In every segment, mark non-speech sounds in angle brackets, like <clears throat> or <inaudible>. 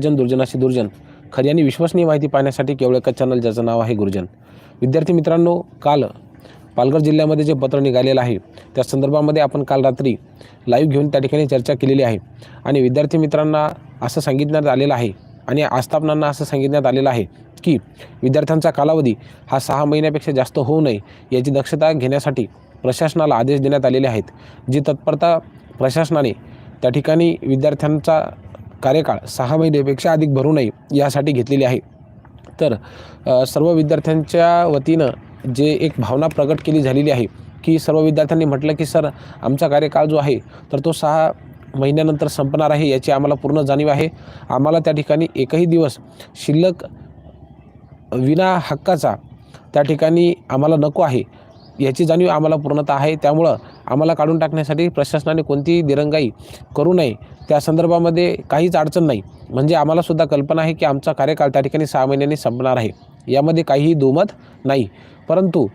जन दुर्जनाशी दुर्जन. खरी आणि विश्वसनीय माहिती पाहण्यासाठी केवळ एकच चॅनल ज्याचं नाव आहे गुरुजन. विद्यार्थी मित्रांनो काल पालघर जिल्ह्यामध्ये जे पत्र निघालेलं आहे त्या संदर्भामध्ये आपण काल रात्री लाईव्ह घेऊन त्या ठिकाणी चर्चा केलेली आहे. आणि विद्यार्थी मित्रांना असं सांगितण्यात आलेलं आहे आणि आस्थापनांना असं सांगितण्यात आलेलं आहे की विद्यार्थ्यांचा कालावधी हा सहा महिन्यापेक्षा जास्त होऊ नये याची दक्षता घेण्यासाठी प्रशासनाला आदेश देण्यात आलेले आहेत. जी तत्परता प्रशासनाने त्या ठिकाणी विद्यार्थ्यांचा कार्यकाळ सहा महिन्यापेक्षा अधिक भरू नये यासाठी घेतलेली आहे. तर सर्व विद्यार्थ्यांच्या वतीनं जे एक भावना प्रकट केली झालेली आहे की सर्व विद्यार्थ्यांनी म्हटलं की सर आमचा कार्यकाळ जो आहे तर तो सहा महिन्यानंतर संपणार आहे याची आम्हाला पूर्ण जाणीव आहे. आम्हाला त्या ठिकाणी एकही दिवस शिल्लक विना हक्काचा त्या ठिकाणी आम्हाला नको आहे. याची जाणीव आम्हाला पूर्णतः आहे. त्यामुळं आम्हाला काढून टाकण्यासाठी प्रशासनाने कोणतीही दिरंगाई करू नये. त्या संदर्भामध्ये काहीच अडचण नाही. म्हणजे आम्हालासुद्धा कल्पना आहे की आमचा कार्यकाळ त्या ठिकाणी सहा महिन्यांनी संपणार आहे. यामध्ये काहीही दुमत नाही. परंतु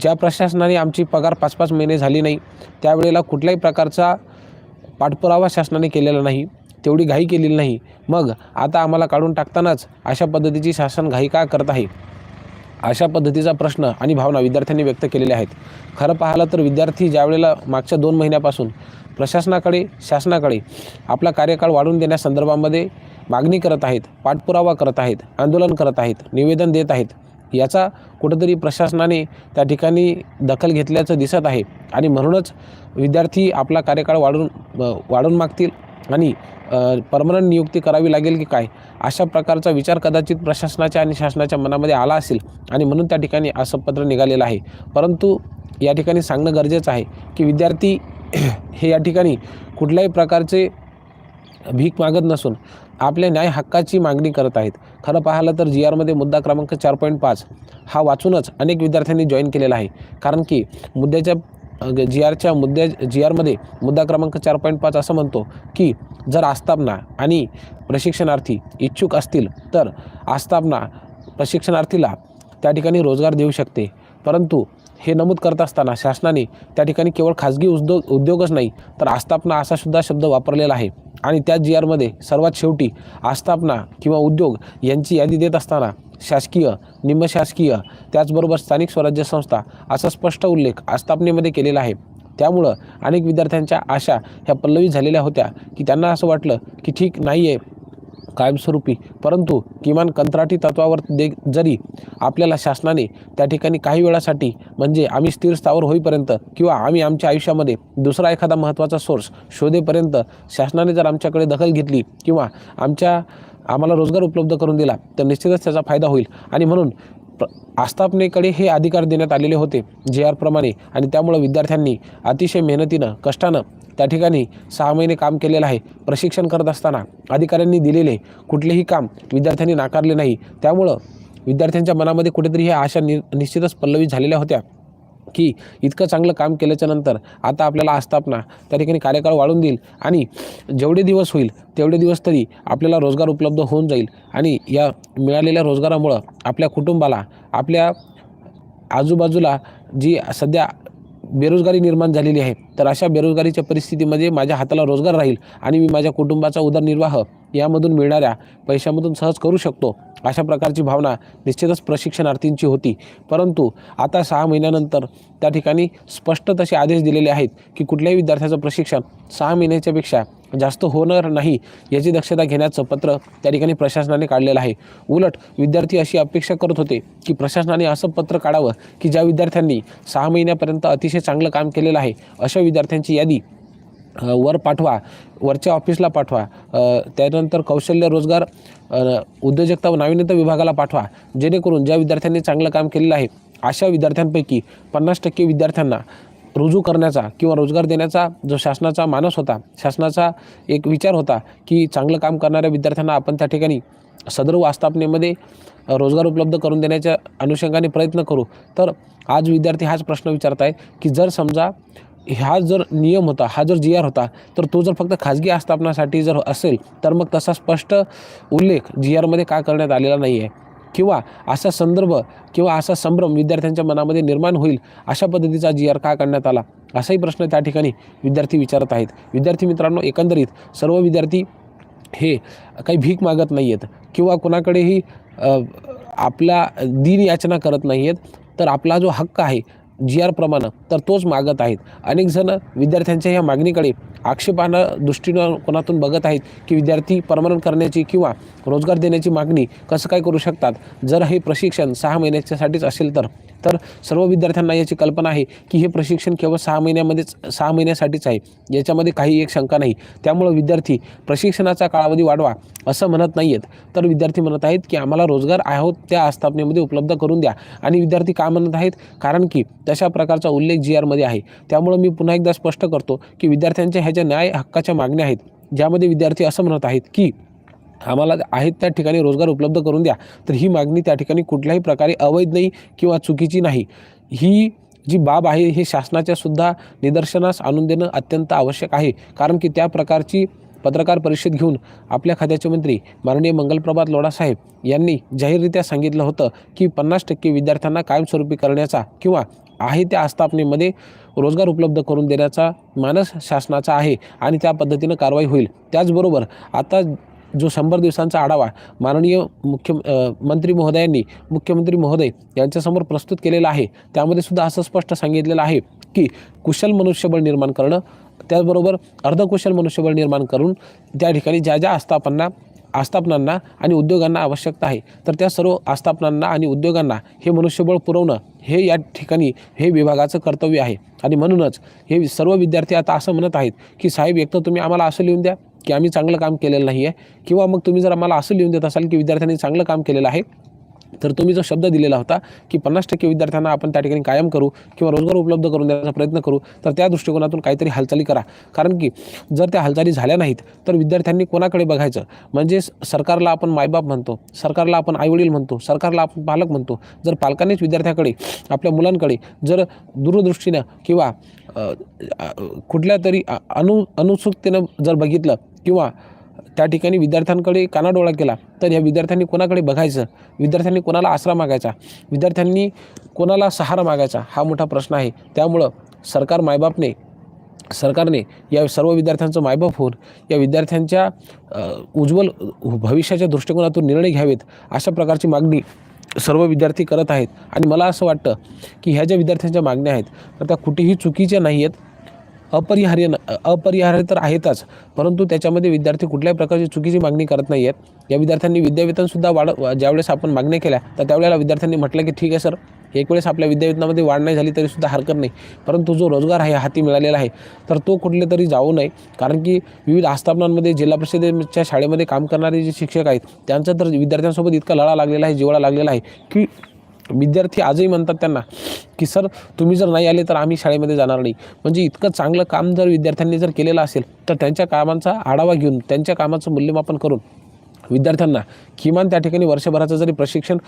ज्या प्रशासनाने आमची पगार पाच पाच महिने झाली नाही त्यावेळेला कुठल्याही प्रकारचा पाठपुरावा शासनाने केलेला नाही. तेवढी घाई केलेली नाही. मग आता आम्हाला काढून टाकतानाच अशा पद्धतीची शासन घाई का करत आहे? अशा पद्धतीचा प्रश्न आणि भावना विद्यार्थ्यांनी व्यक्त केलेल्या आहेत. खरं पाहिलं तर विद्यार्थी ज्यावेळेला मागच्या दोन महिन्यापासून प्रशासनाकडे शासनाकडे आपला कार्यकाळ वाढवून देण्यासंदर्भामध्ये मागणी करत आहेत पाठपुरावा करत आहेत आंदोलन करत आहेत निवेदन देत आहेत याचा कुठंतरी प्रशासनाने त्या ठिकाणी दखल घेतल्याचं दिसत आहे. आणि म्हणूनच विद्यार्थी आपला कार्यकाळ वाढवून वाढून मागतील. आणि परमनंट नियुक्ती करावी लागेल की काय? अशा प्रकारचा विचार कदाचित प्रशासनाच्या आणि शासनाच्या मनामध्ये आला असेल आणि म्हणून त्या ठिकाणी असं पत्र निघालेलं आहे. परंतु या ठिकाणी सांगणं गरजेचं आहे की विद्यार्थी <clears throat> हे या ठिकाणी कुठल्याही प्रकारचे भीक मागत नसून आपल्या न्याय हक्काची मागणी करत आहेत. खरं पाहिलं तर जी आरमध्ये मुद्दा क्रमांक चार पॉईंट पाच हा वाचूनच अनेक विद्यार्थ्यांनी जॉईन केलेला आहे. कारण की मुद्द्याच्या जी आरच्या मुद्द्या जी आरमध्ये मुद्दा क्रमांक चार पॉईंट पाच असं म्हणतो की जर आस्थापना आणि प्रशिक्षणार्थी इच्छुक असतील तर आस्थापना प्रशिक्षणार्थीला त्या ठिकाणी रोजगार देऊ शकते. परंतु हे नमूद करत असताना शासनाने त्या ठिकाणी केवळ खाजगी उद्योग उद्योगच नाही तर आस्थापना असा सुद्धा शब्द वापरलेला आहे. आणि त्या जी आरमध्ये सर्वात शेवटी आस्थापना किंवा उद्योग यांची यादी देत असताना शासकीय निमशासकीय त्याचबरोबर स्थानिक स्वराज्य संस्था असा स्पष्ट उल्लेख आस्थापनेमध्ये केलेला आहे. त्यामुळं अनेक विद्यार्थ्यांच्या आशा ह्या पल्लवी झालेल्या होत्या की त्यांना असं वाटलं की ठीक नाही आहे कायमस्वरूपी परंतु किमान कंत्राटी तत्वावर दे जरी आपल्याला शासनाने त्या ठिकाणी काही वेळासाठी म्हणजे आम्ही स्थिर स्थावर होईपर्यंत किंवा आम्ही आमच्या आयुष्यामध्ये दुसरा एखादा महत्त्वाचा सोर्स शोधेपर्यंत शासनाने जर आमच्याकडे दखल घेतली किंवा आमच्या आम्हाला रोजगार उपलब्ध करून दिला तर निश्चितच त्याचा फायदा होईल. आणि म्हणून प्र आस्थापनेकडे हे अधिकार देण्यात आलेले होते जे आरप्रमाणे. आणि त्यामुळं विद्यार्थ्यांनी अतिशय मेहनतीनं कष्टानं त्या ठिकाणी सहा महिने काम केलेलं आहे प्रशिक्षण करत असताना. अधिकाऱ्यांनी दिलेले कुठलेही काम विद्यार्थ्यांनी नाकारले नाही. त्यामुळं विद्यार्थ्यांच्या मनामध्ये कुठेतरी ह्या आशा नि निश्चितच पल्लवी झालेल्या होत्या. की इतकं चांगलं काम केल्याच्यानंतर आता आपल्याला आस्थापना त्या ठिकाणी कार्यकाळ वाढून देईल आणि जेवढे दिवस होईल तेवढे दिवस तरी आपल्याला रोजगार उपलब्ध होऊन जाईल आणि या मिळालेल्या रोजगारामुळं आपल्या कुटुंबाला आपल्या आजूबाजूला जी सध्या बेरोजगारी निर्माण झालेली आहे तर अशा बेरोजगारीच्या परिस्थितीमध्ये माझ्या हाताला रोजगार राहील आणि मी माझ्या कुटुंबाचा उदरनिर्वाह यामधून मिळणाऱ्या पैशामधून सहज करू शकतो. अशा प्रकारची भावना निश्चितच प्रशिक्षणार्थींची होती. परंतु आता सहा महिन्यानंतर त्या ठिकाणी स्पष्ट तसे आदेश दिलेले आहेत की कुठल्याही विद्यार्थ्याचं प्रशिक्षण सहा महिन्याच्यापेक्षा जास्त होणार नाही याची दक्षता घेण्याचं पत्र त्या ठिकाणी प्रशासनाने काढलेलं आहे. उलट विद्यार्थी अशी अपेक्षा करत होते की प्रशासनाने असं पत्र काढावं की ज्या विद्यार्थ्यांनी सहा महिन्यापर्यंत अतिशय चांगलं काम केलेलं आहे अशा विद्यार्थ्यांची यादी वर पाठवा वरच्या ऑफिसला पाठवा त्यानंतर कौशल्य रोजगार उद्योजकता व नाविन्यता विभागाला पाठवा जेणेकरून ज्या विद्यार्थ्यांनी चांगलं काम केलेलं आहे अशा विद्यार्थ्यांपैकी पन्नास टक्के विद्यार्थ्यांना रुजू करण्याचा किंवा रोजगार देण्याचा जो शासनाचा मानस होता शासनाचा एक विचार होता की चांगलं काम करणाऱ्या विद्यार्थ्यांना आपण त्या ठिकाणी सदर आस्थापनेमध्ये रोजगार उपलब्ध करून देण्याच्या अनुषंगाने प्रयत्न करू. तर आज विद्यार्थी हाच प्रश्न विचारत आहे की जर समजा हा जर नियम होता हा जर जी आर होता तर तो जर फक्त खाजगी आस्थापनासाठी जर असेल तर मग तसा स्पष्ट उल्लेख जी आरमध्ये का करण्यात आलेला नाही आहे किंवा असा संदर्भ किंवा असा संभ्रम विद्यार्थ्यांच्या मनामध्ये निर्माण होईल अशा पद्धतीचा जी आर का काढण्यात आला? असाही प्रश्न त्या ठिकाणी विद्यार्थी विचारत आहेत. विद्यार्थी मित्रांनो एकंदरीत सर्व विद्यार्थी हे काही भीक मागत नाही आहेत किंवा कोणाकडेही आपला दिन याचना करत नाही आहेत तर आपला जो हक्क आहे जी आर प्रमाणं तर तोच मागत आहेत. अनेक जण विद्यार्थ्यांच्या ह्या मागणीकडे आक्षेपानं दृष्टिकोनातून बघत आहेत की विद्यार्थी परमनंट करण्याची किंवा रोजगार देण्याची मागणी कसं काय करू शकतात? जर हे प्रशिक्षण सहा महिन्याच्यासाठीच असेल तर तर सर्व विद्यार्थ्यांना याची कल्पना आहे की हे प्रशिक्षण केवळ सहा महिन्यामध्येच सहा महिन्यासाठीच आहे. याच्यामध्ये काही एक शंका नाही. त्यामुळं विद्यार्थी प्रशिक्षणाचा कालावधी वाढवा असं म्हणत नाही आहेत तर विद्यार्थी म्हणत आहेत की आम्हाला रोजगार आहोत त्या आस्थापनेमध्ये उपलब्ध करून द्या. आणि विद्यार्थी का म्हणत आहेत? कारण की तशा प्रकारचा उल्लेख जी आरमध्ये आहे. त्यामुळं मी पुन्हा एकदा स्पष्ट करतो की विद्यार्थ्यांच्या ह्याच्या न्याय हक्काच्या मागण्या आहेत. ज्यामध्ये विद्यार्थी असं म्हणत आहेत की आम्हाला आहेत त्या ठिकाणी रोजगार उपलब्ध करून द्या. तर ही मागणी त्या ठिकाणी कुठल्याही प्रकारे अवैध नाही किंवा चुकीची नाही. ही जी बाब आहे हे शासनाच्या सुद्धा निदर्शनास आणून देणं अत्यंत आवश्यक आहे. कारण की त्या प्रकारची पत्रकार परिषद घेऊन आपल्या खात्याचे मंत्री माननीय मंगलप्रभात लोढासाहेब यांनी जाहीररित्या सांगितलं होतं की पन्नास टक्के विद्यार्थ्यांना कायमस्वरूपी करण्याचा किंवा आहे त्या आस्थापनेमध्ये रोजगार उपलब्ध करून देण्याचा मानस शासनाचा आहे आणि त्या पद्धतीनं कारवाई होईल. त्याचबरोबर आता जो शंभर दिवसांचा आढावा माननीय मुख्य मंत्री महोदयांनी मुख्यमंत्री महोदय यांच्यासमोर प्रस्तुत केलेला आहे. त्यामध्ये सुद्धा असं स्पष्ट सांगितलेलं आहे की कुशल मनुष्यबळ निर्माण करणं त्याचबरोबर अर्धकुशल मनुष्यबळ निर्माण करून त्या ठिकाणी ज्या ज्या आस्थापना आस्थापनांना आणि उद्योगांना आवश्यकता आहे तर त्या सर्व आस्थापनांना आणि उद्योगांना हे मनुष्यबळ पुरवणं हे या ठिकाणी हे विभागाचं कर्तव्य आहे. आणि म्हणूनच हे सर्व विद्यार्थी आता असं म्हणत आहेत की साहेब एक तर तुम्ही आम्हाला असं लिहून द्या की आम्ही चांगलं काम केलेलं नाही आहे किंवा मग तुम्ही जर आम्हाला असं लिहून देत असाल की विद्यार्थ्यांनी चांगलं काम केलेलं आहे तर तुम्ही जो शब्द दिलेला होता की पन्नास टक्के विद्यार्थ्यांना आपण त्या ठिकाणी कायम करू किंवा रोजगार उपलब्ध करून देण्याचा प्रयत्न करू तर त्या दृष्टिकोनातून काहीतरी हालचाली करा. कारण की जर त्या हालचाली झाल्या नाहीत तर विद्यार्थ्यांनी कोणाकडे बघायचं? म्हणजे सरकारला आपण मायबाप म्हणतो सरकारला आपण आईवडील म्हणतो सरकारला आपण पालक म्हणतो. जर पालकांनीच विद्यार्थ्याकडे आपल्या मुलांकडे जर दूरदृष्टीनं किंवा कुठल्या तरी अनु अनुत्सुकतेनं जर बघितलं किंवा त्या ठिकाणी विद्यार्थ्यांकडे कानाडोळा केला तर या विद्यार्थ्यांनी कोणाकडे बघायचं? विद्यार्थ्यांनी कोणाला आसरा मागायचा? विद्यार्थ्यांनी कोणाला सहारा मागायचा? हा मोठा प्रश्न आहे. त्यामुळं सरकार मायबापने सरकारने या सर्व विद्यार्थ्यांचं मायबाप होऊन या विद्यार्थ्यांच्या उज्ज्वल भविष्याच्या दृष्टिकोनातून निर्णय घ्यावेत अशा प्रकारची मागणी सर्व विद्यार्थी करत आहेत. आणि मला असं वाटतं की ह्या ज्या विद्यार्थ्यांच्या मागण्या आहेत तर त्या कुठेही चुकीच्या नाही आहेत अपरिहार्य न अपरिहार्य तर आहेतच परंतु त्याच्यामध्ये विद्यार्थी कुठल्याही प्रकारची चुकीची मागणी करत नाही आहेत या विद्यार्थ्यांनी विद्यावेतनसुद्धा वाढ ज्यावेळेस आपण मागण्या केल्या तर त्यावेळेला विद्यार्थ्यांनी म्हटलं की ठीक आहे सर एक वेळेस आपल्या विद्यावेतनामध्ये वाढ नाही झाली तरीसुद्धा हरकत नाही. परंतु जो रोजगार आहे हाती मिळालेला आहे तर तो कुठले तरी जाऊ नये. कारण की विविध आस्थापनांमध्ये जिल्हा परिषदेच्या शाळेमध्ये काम करणारे जे शिक्षक आहेत त्यांचा तर विद्यार्थ्यांसोबत इतका लढा लागलेला आहे जिवळा लागलेला आहे की विद्यार्थी आजही म्हणतात त्यांना की सर तुम्ही जर नाही आले तर आम्ही शाळेमध्ये जाणार नाही. म्हणजे इतकं चांगलं काम जर विद्यार्थ्यांनी जर केलेलं असेल तर त्यांच्या कामांचा आढावा घेऊन त्यांच्या कामाचं मूल्यमापन करून विद्यार्थ्यांना किमान त्या ठिकाणी वर्षभराचं जरी प्रशिक्षण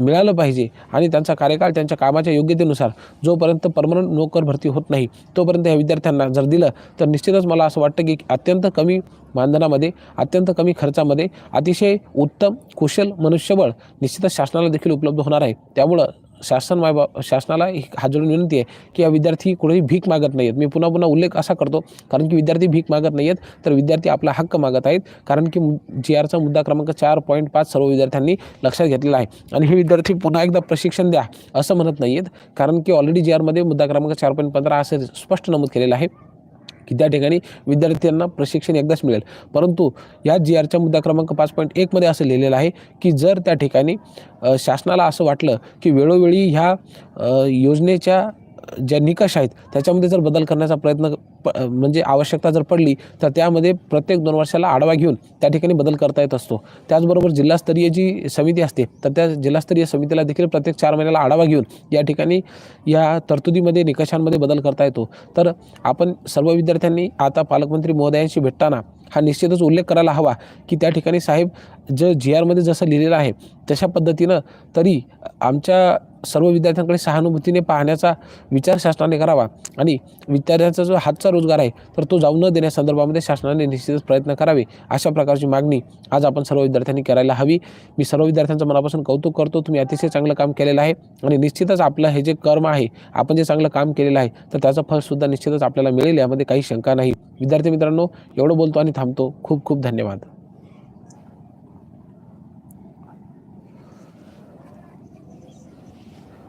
मिळालं पाहिजे आणि त्यांचा कार्यकाळ त्यांच्या कामाच्या योग्यतेनुसार जोपर्यंत परमनंट नोकर भरती होत नाही तोपर्यंत या विद्यार्थ्यांना जर दिलं तर निश्चितच मला असं वाटतं की अत्यंत कमी मानधनामध्ये अत्यंत कमी खर्चामध्ये अतिशय उत्तम कुशल मनुष्यबळ निश्चितच शासनाला देखील उपलब्ध होणार आहे. त्यामुळं शासन मायबा शासनाला ही हात जोडून विनंती आहे की या विद्यार्थी कुठेही भीक मागत नाही आहेत मी पुन्हा पुन्हा उल्लेख असा करतो कारण की विद्यार्थी भीक मागत नाही आहेत तर विद्यार्थी आपला हक्क मागत आहेत कारण की जी आरचा मुद्दा क्रमांक चार पॉईंट पाच सर्व विद्यार्थ्यांनी लक्षात घेतलेला आहे. आणि हे विद्यार्थी पुन्हा एकदा प्रशिक्षण द्या असं म्हणत नाही आहेत कारण की ऑलरेडी जी आरमध्ये मुद्दा क्रमांक चार पॉईंट पंधरा असं स्पष्ट नमूद केलेलं आहे. की त्या ठिकाणी विद्यार्थ्यांना प्रशिक्षण एकदाच मिळेल. परंतु या जी आरच्या मुद्दा क्रमांक पाच पॉईंट एकमध्ये असं लिहिलेलं आहे की जर त्या ठिकाणी शासनाला असं वाटलं की वेळोवेळी ह्या योजनेच्या ज्या निकष आहेत त्याच्यामध्ये जर बदल करण्याचा प्रयत्न प म्हणजे आवश्यकता जर पडली तर त्यामध्ये प्रत्येक दोन वर्षाला आढावा घेऊन त्या ठिकाणी बदल करता येत असतो. त्याचबरोबर जिल्हास्तरीय जी समिती असते तर त्या जिल्हास्तरीय समितीला देखील प्रत्येक चार महिन्याला आढावा घेऊन या ठिकाणी या तरतुदीमध्ये निकषांमध्ये बदल करता येतो. तर आपण सर्व विद्यार्थ्यांनी आता पालकमंत्री महोदयांशी भेटताना हा निश्चितच उल्लेख करायला हवा की त्या ठिकाणी साहेब ज जी आरमध्ये जसं लिहिलेलं आहे तशा पद्धतीनं तरी आमच्या सर्व विद्यार्थ्यांकडे सहानुभूतीने पाहण्याचा विचार शासनाने करावा. आणि विद्यार्थ्यांचा जो हातचा रोजगार आहे तर तो जाऊ न देण्यासंदर्भामध्ये शासनाने निश्चितच प्रयत्न करावे अशा प्रकारची मागणी आज आपण सर्व विद्यार्थ्यांनी करायला हवी. मी सर्व विद्यार्थ्यांचं मनापासून कौतुक करतो. तुम्ही अतिशय चांगलं काम केलेलं आहे आणि निश्चितच आपलं हे जे कर्म आहे आपण जे चांगलं काम केलेलं आहे तर त्याचं फळसुद्धा निश्चितच आपल्याला मिळेल यामध्ये काही शंका नाही. विद्यार्थी मित्रांनो एवढं बोलतो आणि थांबतो. खूप खूप धन्यवाद.